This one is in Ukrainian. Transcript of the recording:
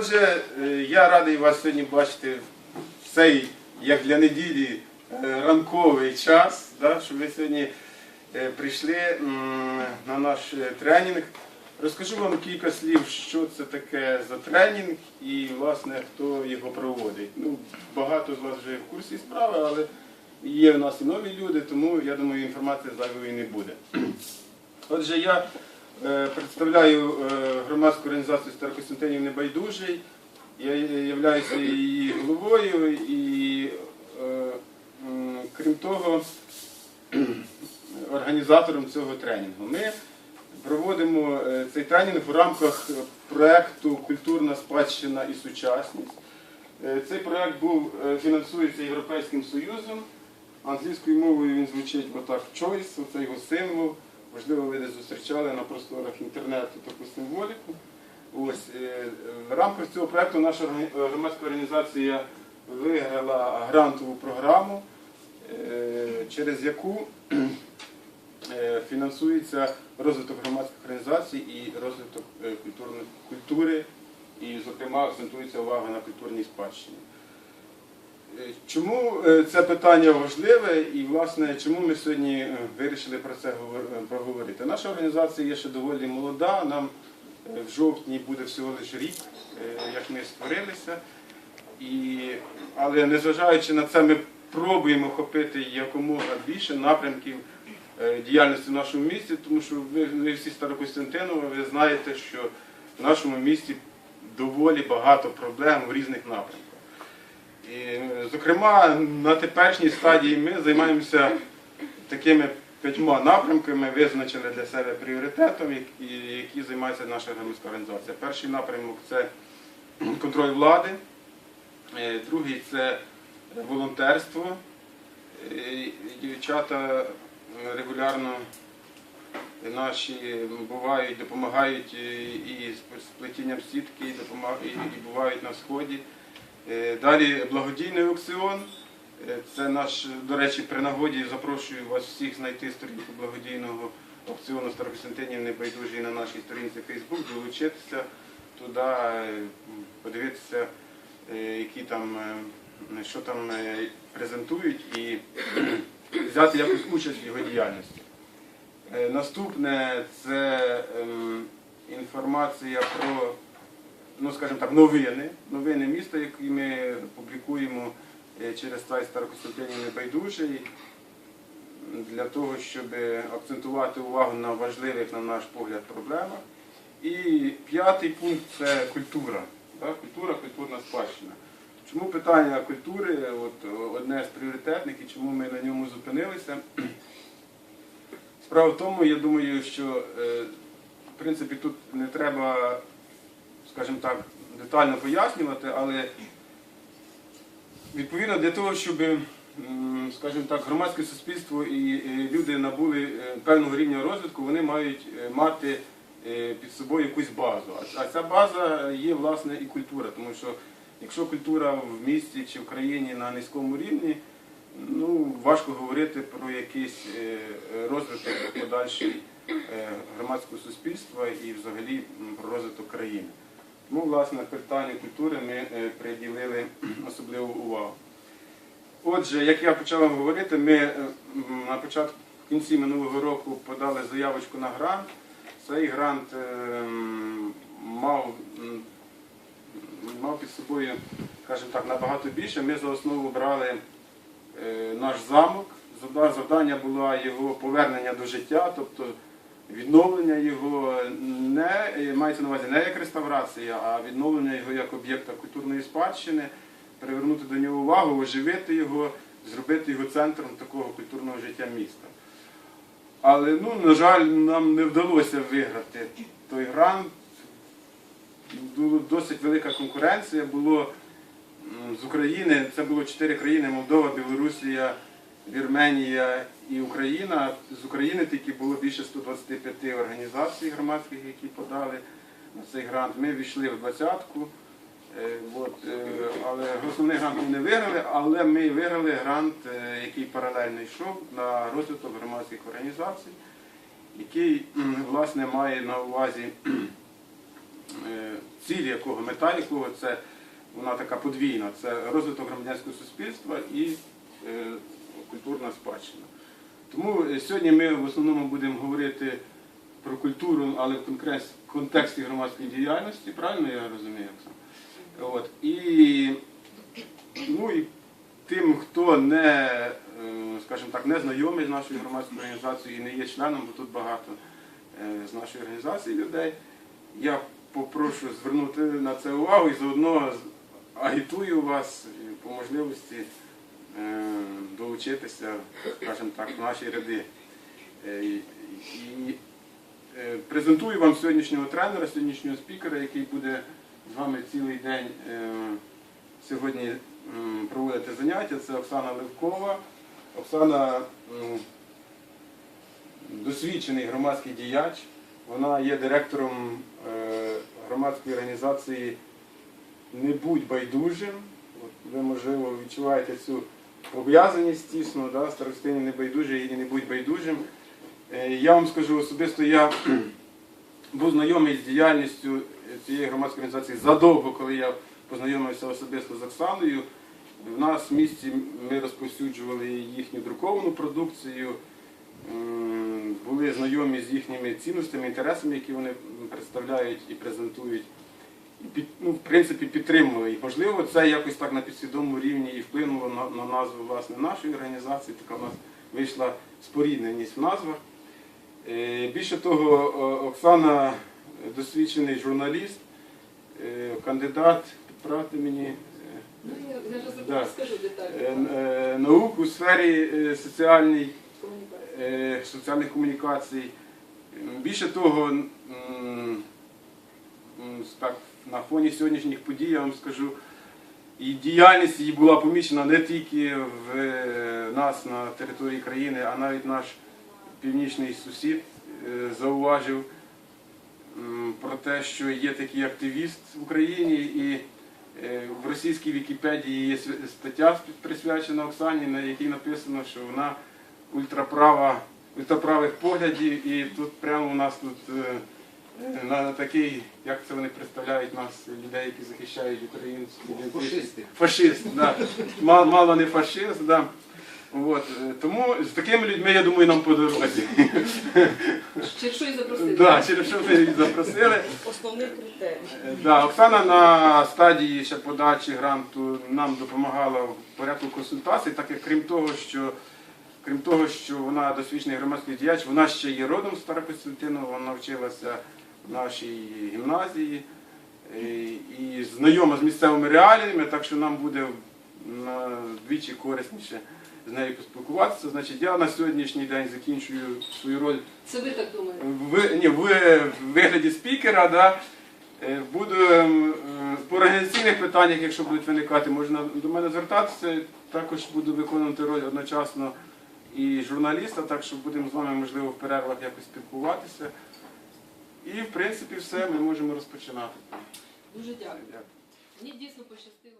Отже, е, я радий вас сьогодні бачити в цей, як для неділі, е, ранковий час, да, що ви сьогодні е, прийшли на наш тренінг. Розкажу вам кілька слів, що це таке за тренінг і, власне, хто його проводить. Ну, багато з вас вже в курсі справи, але є в нас і нові люди, тому я думаю, інформації зайвої не буде. Отже, я представляю е, громадську організацію Старокостянтинів Небайдужий. Я являюся її головою і, е, крім того, організатором цього тренінгу. Ми проводимо е, цей тренінг в рамках проєкту Культурна спадщина і сучасність. Е, Цей проєкт е, фінансується Європейським Союзом. Англійською мовою він звучить отак choice, оце його символ. Можливо, ви десь зустрічали на просторах інтернету таку символіку. Ось е, в рамках цього проєкту наша громадська організація виграла грантову програму, е, через яку е, фінансується розвиток громадських організацій і розвиток культури, і, зокрема, акцентується увага на культурній спадщині. Чому е, це питання важливе і, власне, чому ми сьогодні е, вирішили про це е. Наша організація є ще доволі молода. Нам в жовтні буде всього лише рік, як ми створилися. І, але незважаючи на це, ми пробуємо охопити якомога більше напрямків діяльності в нашому місті, тому що ви, ви всі Старокостянтинови, ви знаєте, що в нашому місті доволі багато проблем в різних напрямках. І, зокрема, на теперішній стадії ми займаємося такими п'ятьма напрямками, визначили для себе пріоритетом, які, займається наша громадська організація. Перший напрямок це контроль влади, е, другий це волонтерство. Е, Дівчата регулярно наші бувають, допомагають е, і з плетінням сітки, і бувають на сході. Е, Далі благодійний аукціон. Е, Це наш, до речі, при нагоді запрошую вас всіх знайти сторінку благодійного аукціону Старокостянтинів Небайдужі на нашій сторінці Facebook, долучитися туди, е, подивитися, які там, що там презентують і взяти якусь участь в його діяльності. Наступне це ем, інформація про ну, скажімо так, новини, новини міста, які ми публікуємо е, через сайт Старокостянтинів Небайдужий, для того, щоб акцентувати увагу на важливих, на наш погляд, проблемах. І п'ятий пункт це культура. Так? Культура, культурна спадщина. Чому питання культури от, одне з пріоритетних і чому ми на ньому зупинилися? Справа в тому, я думаю, що е, в принципі тут не треба скажімо так, детально пояснювати, але відповідно для того, щоб, скажімо так, громадське суспільство і е, люди набули е, певного рівня розвитку, вони мають е, мати під собою якусь базу. А- ця база є власне і культура, тому що якщо культура в місті чи в країні на низькому рівні, ну важко говорити про якийсь розвиток подальший громадського суспільства і взагалі про розвиток країни. Тому, власне, питанню культури ми е, приділили особливу увагу. Отже, як я почав говорити, ми е, на початку в кінці минулого року подали заявочку на грант. Цей грант е, мав, мав під собою, скажімо так, набагато більше. Ми за основу брали наш замок. Завдання було його повернення до життя, тобто відновлення його не мається на увазі не як реставрація, а відновлення його як об'єкта культурної спадщини, привернути до нього увагу, оживити його, зробити його центром такого культурного життя міста. Але, ну, на жаль, нам не вдалося виграти той грант. Була досить велика конкуренція. Було з України, це було чотири країни: Молдова, Білорусія, Вірменія і Україна. З України тільки було більше 125 організацій громадських, які подали на цей грант. Ми війшли в двадцятку. Е, е, але основний грант ми не виграли, але ми виграли грант, е, який паралельно йшов на розвиток громадських організацій, який власне має на увазі цілі якого, мета якого це вона така подвійна. Це розвиток громадянського суспільства і культурна спадщина. Тому е, сьогодні ми в основному будемо говорити про культуру, але в контексті громадської діяльності, правильно я розумію? От. І, ну, і тим, хто не, е, скажімо так, не знайомий з нашою громадською організацією і не є членом, бо тут багато е, з нашої організації людей, я попрошу звернути на це увагу і заодно агітую вас по можливості долучитися, скажімо так, в наші ряди. Е, І, е, презентую вам сьогоднішнього тренера, сьогоднішнього спікера, який буде з вами цілий день е, сьогодні проводити заняття. Це Оксана Левкова. Оксана досвідчений громадський діяч. Вона є директором громадської організації Не будь байдужим. Ви, можливо, відчуваєте цю пов'язаність тісно, да, старостині не байдужий і не будь байдужим. Е, Я вам скажу особисто, я був знайомий з діяльністю цієї громадської організації задовго, коли я познайомився особисто з Оксаною. В нас в місті ми розповсюджували їхню друковану продукцію, були знайомі з їхніми цінностями, інтересами, які вони представляють і презентують. Під, ну, в принципі, підтримували їх. Можливо, це якось так на підсвідомому рівні і вплинуло на, на назву власне нашої організації. Така у нас вийшла спорідненість в назвах. Е, Більше того, Оксана досвідчений журналіст, е, кандидат, підправте мені, е, Ну, я, вже Да. детально. е, е, наук у сфері е, е, соціальних комунікацій. Більше того, так, на фоні сьогоднішніх подій я вам скажу, і діяльність її була помічена не тільки в е, нас на території країни, а навіть наш північний сусід е, зауважив про те, що є такий активіст в Україні, і е, в російській Вікіпедії є стаття присвячена Оксані, на якій написано, що вона ультраправа, ультраправих поглядів, і тут прямо у нас тут е, на такий, як це вони представляють нас, людей, які захищають українську ідентичність. Фашисти. Фашист, да. Мало, мало не фашист, да. От, е, тому з такими людьми, я думаю, нам по дорозі. Через що і запросили? Да, через що ви її запросили. Основний критерій. Е, Да, Оксана на стадії ще подачі гранту нам допомагала в порядку консультацій, так як крім того, що крім того, що вона досвідчений громадський діяч, вона ще є родом з Старокостянтинова, вона вчилася нашій гімназії е, і знайома з місцевими реаліями, так що нам буде двічі корисніше з нею поспілкуватися. Значить, я на сьогоднішній день закінчую свою роль Це ви так думаєте? в, ні, в вигляді спікера, да, е, буду ем, е, по організаційних питаннях, якщо будуть виникати, можна до мене звертатися. Також буду виконувати роль одночасно і журналіста, так що будемо з вами, можливо, в перервах якось спілкуватися. І, в принципі, все, ми можемо розпочинати. Дуже дякую. Дякую. Мені дійсно пощастило.